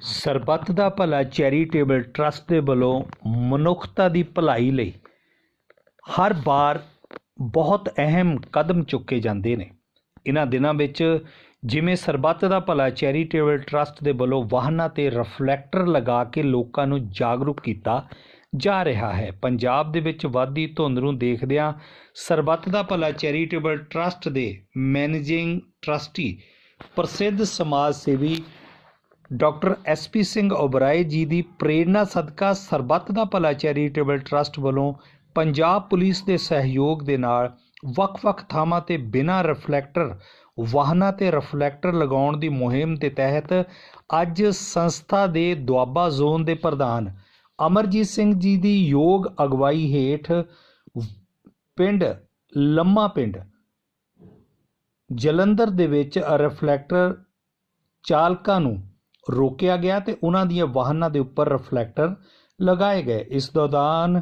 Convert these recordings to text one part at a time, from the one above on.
ਸਰਬੱਤ da Bhala charitable trust ਦੇ ਵੱਲੋਂ ਮਨੁੱਖਤਾ ਦੀ ਭਲਾਈ ਲਈ ਹਰ ਵਾਰ ਬਹੁਤ ਅਹਿਮ ਕਦਮ ਚੁੱਕੇ ਜਾਂਦੇ ਨੇ। ਇਹਨਾਂ ਦਿਨਾਂ ਵਿੱਚ ਜਿਵੇਂ ਸਰਬੱਤ ਦਾ ਭਲਾ ਚੈਰੀਟੇਬਲ ਟਰੱਸਟ ਦੇ ਵੱਲੋਂ ਵਾਹਨਾਂ ਤੇ ਰਿਫਲੈਕਟਰ ਲਗਾ ਕੇ ਲੋਕਾਂ ਨੂੰ ਜਾਗਰੂਕ ਕੀਤਾ ਜਾ ਰਿਹਾ ਹੈ। ਪੰਜਾਬ ਦੇ ਵਿੱਚ ਵਾਧੀ ਧੁੰਦ ਨੂੰ ਦੇਖਦਿਆਂ ਸਰਬੱਤ ਦਾ ਭਲਾ ਚੈਰੀਟੇਬਲ ਟਰੱਸਟ ਦੇ ਮੈਨੇਜਿੰਗ ਟਰਸਟੀ ਪ੍ਰਸਿੱਧ ਸਮਾਜ ਸੇਵੀ ਡਾਕਟਰ ਐਸਪੀ ਸਿੰਘ ਓਬਰਾਏ ਜੀ ਦੀ ਪ੍ਰੇਰਣਾ ਸਦਕਾ ਸਰਬੱਤ ਦਾ ਭਲਾ ਚੈਰੀਟੇਬਲ ਟਰਸਟ ਵੱਲੋਂ ਪੰਜਾਬ ਪੁਲਿਸ ਦੇ ਸਹਿਯੋਗ ਦੇ ਨਾਲ ਵੱਖ-ਵੱਖ ਥਾਵਾਂ ਤੇ ਬਿਨਾਂ ਰਿਫਲੈਕਟਰ ਵਾਹਨਾਂ ਤੇ ਰਿਫਲੈਕਟਰ ਲਗਾਉਣ ਦੀ ਮੁਹਿੰਮ ਦੇ ਤਹਿਤ ਅੱਜ ਸੰਸਥਾ ਦੇ ਦੁਆਬਾ ਜ਼ੋਨ ਦੇ ਪ੍ਰਧਾਨ ਅਮਰਜੀਤ ਸਿੰਘ ਜੀ ਦੀ ਯੋਗ ਅਗਵਾਈ ਹੇਠ ਪਿੰਡ ਲੰਮਾ ਪਿੰਡ ਜਲੰਧਰ ਦੇ ਵਿੱਚ ਰਿਫਲੈਕਟਰ ਚਾਲਕਾਂ ਨੂੰ ਰੋਕਿਆ ਗਿਆ ਤੇ ਉਹਨਾਂ ਦੀਆਂ ਵਾਹਨਾਂ ਦੇ ਉੱਪਰ ਰਿਫਲੈਕਟਰ ਲਗਾਏ ਗਏ। ਇਸ ਦੌਰਾਨ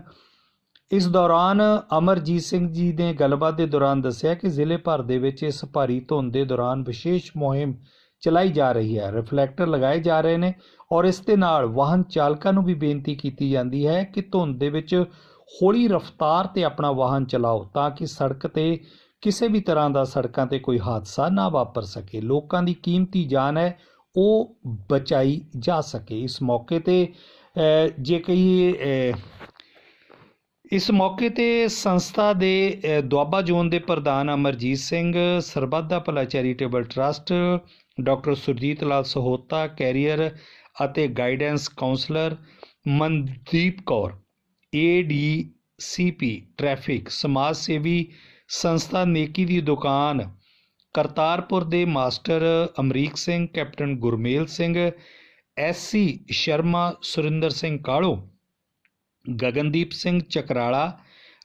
ਇਸ ਦੌਰਾਨ ਅਮਰਜੀਤ ਸਿੰਘ ਜੀ ਨੇ ਗੱਲਬਾਤ ਦੇ ਦੌਰਾਨ ਦੱਸਿਆ ਕਿ ਜ਼ਿਲ੍ਹੇ ਭਰ ਦੇ ਵਿੱਚ ਇਸ ਭਾਰੀ ਧੁੰਦ ਦੇ ਦੌਰਾਨ ਵਿਸ਼ੇਸ਼ ਮੁਹਿੰਮ ਚਲਾਈ ਜਾ ਰਹੀ ਹੈ। ਰਿਫਲੈਕਟਰ ਲਗਾਏ ਜਾ ਰਹੇ ਨੇ ਔਰ ਇਸ ਦੇ ਨਾਲ ਵਾਹਨ ਚਾਲਕਾਂ ਨੂੰ ਵੀ ਬੇਨਤੀ ਕੀਤੀ ਜਾਂਦੀ ਹੈ ਕਿ ਧੁੰਦ ਦੇ ਵਿੱਚ ਹੌਲੀ ਰਫ਼ਤਾਰ ਤੇ ਆਪਣਾ ਵਾਹਨ ਚਲਾਓ ਤਾਂ ਕਿ ਸੜਕ ਤੇ ਕਿਸੇ ਵੀ ਤਰ੍ਹਾਂ ਦਾ ਸੜਕਾਂ ਤੇ ਕੋਈ ਹਾਦਸਾ ਨਾ ਵਾਪਰ ਸਕੇ। ਲੋਕਾਂ ਦੀ ਕੀਮਤੀ ਜਾਨ ਹੈ ਉਹ ਬਚਾਈ ਜਾ ਸਕੇ। ਇਸ ਮੌਕੇ ਤੇ ਜੇ ਕਹੀਏ ਇਸ ਮੌਕੇ ਤੇ ਸੰਸਥਾ ਦੇ ਦੁਆਬਾ ਜ਼ੋਨ ਦੇ ਪ੍ਰਧਾਨ Amarjit Singh Sarbat da Bhala charitable trust, doctor Surjit Lal Sahota, career ਅਤੇ guidance counsellor Mandeep Kaur ADCP traffic, ਸਮਾਜ ਸੇਵੀ ਸੰਸਥਾ ਨੇਕੀ ਦੀ ਦੁਕਾਨ ਕਰਤਾਰਪੁਰ ਦੇ master Amrik Singh, captain Gurmel Singh SC Sharma, Surinder Singh Kalo, Gagandeep Singh Chakrala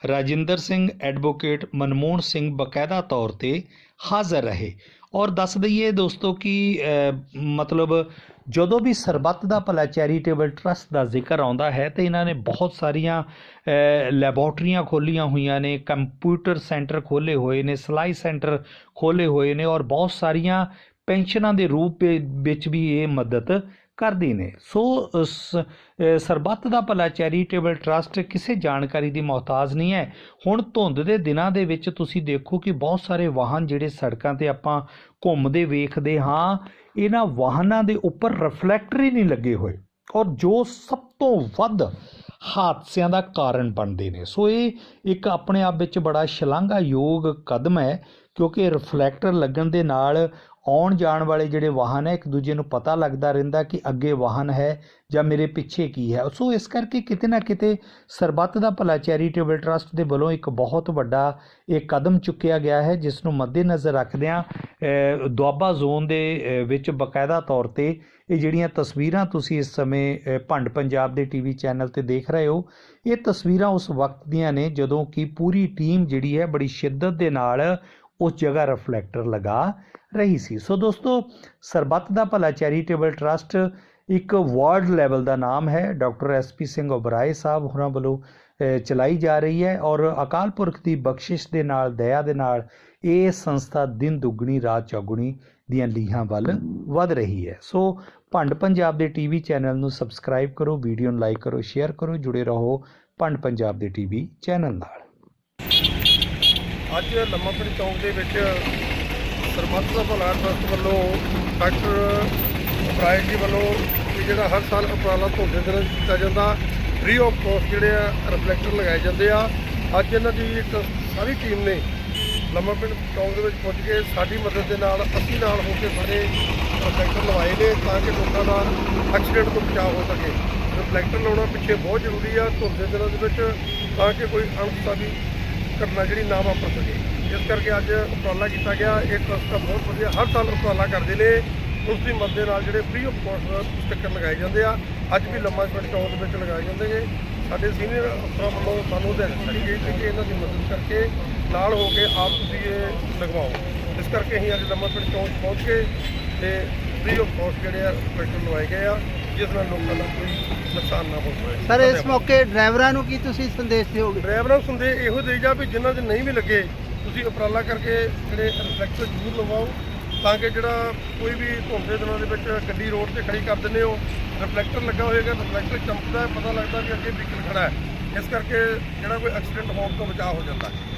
Rajinder Singh advocate Manmohan Singh ਬਕਾਇਦਾ ਤੌਰ ਤੇ ਹਾਜ਼ਰ ਰਹੇ। ਔਰ ਦੱਸ ਦਈਏ ਦੋਸਤੋ ਕਿ ਮਤਲਬ ਜਦੋਂ ਵੀ ਸਰਬੱਤ ਦਾ ਭਲਾ ਚੈਰੀਟੇਬਲ ਟਰਸਟ ਦਾ ਜ਼ਿਕਰ ਆਉਂਦਾ ਹੈ ਤੇ ਇਹਨਾਂ ਨੇ ਬਹੁਤ ਸਾਰੀਆਂ ਲੈਬੋਰਟਰੀਆਂ ਖੋਲੀਆਂ ਹੋਈਆਂ ਨੇ, ਕੰਪਿਊਟਰ ਸੈਂਟਰ ਖੋਲੇ ਹੋਏ ਨੇ, ਸਿਲਾਈ ਸੈਂਟਰ ਖੋਲੇ ਹੋਏ ਨੇ ਔਰ ਬਹੁਤ ਸਾਰੀਆਂ ਪੈਨਸ਼ਨਾਂ ਦੇ ਰੂਪ ਵਿੱਚ ਵੀ ਇਹ ਮਦਦ ਕਰਦੇ ਨੇ। ਸੋ ਸ- ਸਰਬੱਤ ਦਾ ਭਲਾ ਚੈਰੀਟੇਬਲ ਟਰਸਟ ਕਿਸੇ ਜਾਣਕਾਰੀ ਦੀ ਮੁਹਤਾਜ ਨਹੀਂ ਹੈ। ਹੁਣ ਧੁੰਦ ਦੇ ਦਿਨਾਂ ਦੇ ਵਿੱਚ ਤੁਸੀਂ ਦੇਖੋ ਕਿ ਬਹੁਤ ਸਾਰੇ ਵਾਹਨ ਜਿਹੜੇ ਸੜਕਾਂ ਤੇ ਆਪਾਂ ਘੁੰਮਦੇ ਵੇਖਦੇ ਹਾਂ, ਇਹਨਾਂ ਵਾਹਨਾਂ ਦੇ ਉੱਪਰ ਰਿਫਲੈਕਟਰ ਹੀ ਨਹੀਂ ਲੱਗੇ ਹੋਏ ਔਰ ਜੋ ਸਭ ਤੋਂ ਵੱਧ ਹਾਦਸਿਆਂ ਦਾ ਕਾਰਨ ਬਣਦੇ ਨੇ। ਸੋ ਇਹ ਇੱਕ ਆਪਣੇ ਆਪ ਵਿੱਚ ਬੜਾ ਸ਼ਲਾਘਾਯੋਗ ਕਦਮ ਹੈ ਕਿਉਂਕਿ ਰਿਫਲੈਕਟਰ ਲੱਗਣ ਦੇ ਨਾਲ ਆਉਣ ਜਾਣ ਵਾਲੇ ਜਿਹੜੇ ਵਾਹਨ ਹੈ, ਇੱਕ ਦੂਜੇ ਨੂੰ ਪਤਾ ਲੱਗਦਾ ਰਹਿੰਦਾ ਕਿ ਅੱਗੇ ਵਾਹਨ ਹੈ ਜਾਂ ਮੇਰੇ ਪਿੱਛੇ ਕੀ ਹੈ। ਸੋ ਇਸ ਕਰਕੇ ਕਿਤੇ ਨਾ ਕਿਤੇ ਸਰਬੱਤ ਦਾ ਭਲਾ ਚੈਰੀਟੇਬਲ ਟਰਸਟ ਦੇ ਵੱਲੋਂ ਇੱਕ ਬਹੁਤ ਵੱਡਾ ਇਹ ਕਦਮ ਚੁੱਕਿਆ ਗਿਆ ਹੈ, ਜਿਸ ਨੂੰ ਮੱਦੇਨਜ਼ਰ ਰੱਖਦਿਆਂ ਦੁਆਬਾ ਜ਼ੋਨ ਦੇ ਵਿੱਚ ਬਕਾਇਦਾ ਤੌਰ ਤੇ ਇਹ ਜਿਹੜੀਆਂ ਤਸਵੀਰਾਂ ਤੁਸੀਂ ਇਸ ਸਮੇਂ ਭੰਡ ਪੰਜਾਬ ਦੇ ਟੀਵੀ ਚੈਨਲ ਤੇ ਦੇਖ ਰਹੇ ਹੋ, ਇਹ ਤਸਵੀਰਾਂ ਉਸ ਵਕਤ ਦੀਆਂ ਨੇ ਜਦੋਂ ਕਿ ਪੂਰੀ ਟੀਮ ਜਿਹੜੀ ਹੈ ਬੜੀ ਸ਼ਿੱਦਤ ਦੇ ਨਾਲ ਉਸ ਜਗ੍ਹਾ ਰਿਫਲੈਕਟਰ ਲਗਾ ਰਹੀ ਸੀ। ਸੋ ਦੋਸਤੋ, ਸਰਬੱਤ ਦਾ ਭਲਾ ਚੈਰੀਟੇਬਲ ਟਰਸਟ ਇੱਕ ਵਰਲਡ ਲੈਵਲ ਦਾ ਨਾਮ ਹੈ। ਡਾਕਟਰ ਐਸਪੀ ਸਿੰਘ ਓਬਰਾਏ ਸਾਹਿਬ ਹੋਰਾਂ ਵੱਲੋਂ ਚਲਾਈ ਜਾ ਰਹੀ ਹੈ ਔਰ ਅਕਾਲ ਪੁਰਖ ਦੀ ਬਖਸ਼ਿਸ਼ ਦੇ ਨਾਲ, ਦਇਆ ਦੇ ਨਾਲ ਇਹ ਸੰਸਥਾ ਦਿਨ ਦੁੱਗਣੀ, ਰਾਤ ਚੌਗੁਣੀ ਦੀਆਂ ਲੀਹਾਂ ਵੱਲ ਵਧ ਰਹੀ ਹੈ। ਸੋ ਭੰਡ ਪੰਜਾਬ ਦੇ ਟੀਵੀ ਚੈਨਲ ਨੂੰ ਸਬਸਕ੍ਰਾਈਬ ਕਰੋ ਵੀਡੀਓ ਨੂੰ ਲਾਈਕ ਕਰੋ ਸ਼ੇਅਰ ਕਰੋ, ਜੁੜੇ ਰਹੋ ਭੰਡ ਪੰਜਾਬ ਦੇ ਟੀਵੀ ਚੈਨਲ ਨਾਲ। ਅੱਜ ਲੰਮਾਪੁਰ ਚੌਂਕ ਦੇ ਵਿੱਚ ਸਰਬੱਤ ਦਾ ਭਲਾ ਟਰਸਟ ਵੱਲੋਂ ਡਾਕਟਰ ਉਪਰਾਇਤ ਜੀ ਵੱਲੋਂ ਵੀ ਜਿਹੜਾ ਹਰ ਸਾਲ ਉਪਰਾਲਾ ਧੁੰਦ ਦੇ ਦਿਨਾਂ 'ਚ ਕੀਤਾ ਜਾਂਦਾ ਫ੍ਰੀ ਆਫ ਕੋਸਟ ਜਿਹੜੇ ਆ ਰਿਫਲੈਕਟਰ ਲਗਾਏ ਜਾਂਦੇ ਆ। ਅੱਜ ਇਹਨਾਂ ਦੀ ਇੱਕ ਸਾਰੀ ਟੀਮ ਨੇ ਲੰਮਾ ਪਿੰਡ ਚੌਂਕ ਦੇ ਵਿੱਚ ਪੁੱਜ ਕੇ ਸਾਡੀ ਮਦਦ ਦੇ ਨਾਲ, ਅਸੀਂ ਨਾਲ ਹੋ ਕੇ ਸਾਰੇ ਰਿਫਲੈਕਟਰ ਲਵਾਏ ਨੇ ਤਾਂ ਕਿ ਲੋਕਾਂ ਦਾ ਐਕਸੀਡੈਂਟ ਤੋਂ ਬਚਾਅ ਹੋ ਸਕੇ। ਰਿਫਲੈਕਟਰ ਲਾਉਣਾ ਪਿੱਛੇ ਬਹੁਤ ਜ਼ਰੂਰੀ ਆ ਧੁੰਦ ਦੇ ਦਿਨਾਂ ਦੇ ਵਿੱਚ ਤਾਂ ਕਿ ਕੋਈ ਅਣਪਛਾਤੀ ਘਟਨਾ ਜਿਹੜੀ ਨਾ ਵਾਪਰ ਸਕੇ। ਇਸ ਕਰਕੇ ਅੱਜ ਉਪਰਾਲਾ ਕੀਤਾ ਗਿਆ। ਇਹ ਟਰਸਟ ਦਾ ਬਹੁਤ ਵਧੀਆ, ਹਰ ਸਾਲ ਉਪਰਾਲਾ ਕਰਦੇ ਨੇ। ਉਸ ਦੀ ਮਦਦ ਨਾਲ ਜਿਹੜੇ ਫ੍ਰੀ ਆਫ ਕਾਸਟ ਸਟicker ਲਗਾਏ ਜਾਂਦੇ ਆ। ਅੱਜ ਵੀ ਲੰਮਾ ਪਿੰਡ ਚੌਂਕ ਦੇ ਵਿੱਚ ਲਗਾਏ ਜਾਂਦੇ ਨੇ। ਸਾਡੇ ਸੀਨੀਅਰ ਅਫਸਰਾਂ ਵੱਲੋਂ ਸਾਨੂੰ ਹਦਾਇਤ ਦਿੱਤੀ ਗਈ ਸੀ ਕਿ ਇਹਨਾਂ ਦੀ ਮਦਦ ਕਰਕੇ ਨਾਲ ਹੋ ਕੇ ਆਪ ਤੁਸੀਂ ਇਹ ਲਗਵਾਓ। ਇਸ ਕਰਕੇ ਅਸੀਂ ਅੱਜ ਲੰਮਾ ਪਿੰਡ ਚੌਂਕ ਪਹੁੰਚ ਕੇ ਤੇ ਫ੍ਰੀ ਆਫ ਕਾਸਟ ਜਿਹੜੇ ਆ ਸਟicker ਲਵਾਏ ਗਏ ਆ। ਜਿਸ ਨਾਲ ਲੋਕਾਂ ਦਾ ਕੋਈ ਨੁਕਸਾਨ ਨਾ ਹੋ ਸਕੇ ਸਰ ਇਸ। ਮੌਕੇ ਡਰਾਈਵਰਾਂ ਨੂੰ ਕੀ ਤੁਸੀਂ ਸੰਦੇਸ਼ ਦਿਓਗੇ? ਡਰਾਈਵਰਾਂ ਨੂੰ ਸੰਦੇ ਇਹੋ ਦੇਈ ਜਾ ਵੀ ਜਿਨ੍ਹਾਂ ਦੇ ਨਹੀਂ ਵੀ ਲੱਗੇ ਤੁਸੀਂ ਉਪਰਾਲਾ ਕਰਕੇ ਜਿਹੜੇ ਰਿਫਲੈਕਟਰ ਜ਼ਰੂਰ ਲਵਾਓ ਤਾਂ ਕਿ ਜਿਹੜਾ ਕੋਈ ਵੀ ਧੁੰਦ ਦੇ ਦਿਨਾਂ ਦੇ ਵਿੱਚ ਗੱਡੀ ਰੋਡ ਤੇ ਖੜੀ ਕਰ ਦਿੰਦੇ ਹੋ ਰਿਫਲੈਕਟਰ ਲੱਗਾ ਹੋਏਗਾ ਰਿਫਲੈਕਟਰ ਚਮਕਦਾ ਹੈ ਪਤਾ ਲੱਗਦਾ ਵੀ ਅੱਗੇ ਵਹੀਕਲ ਖੜਾ ਹੈ। ਇਸ ਕਰਕੇ ਜਿਹੜਾ ਕੋਈ ਐਕਸੀਡੈਂਟ ਹੋਣ ਤੋਂ ਬਚਾਅ ਹੋ ਜਾਂਦਾ। ਹੈ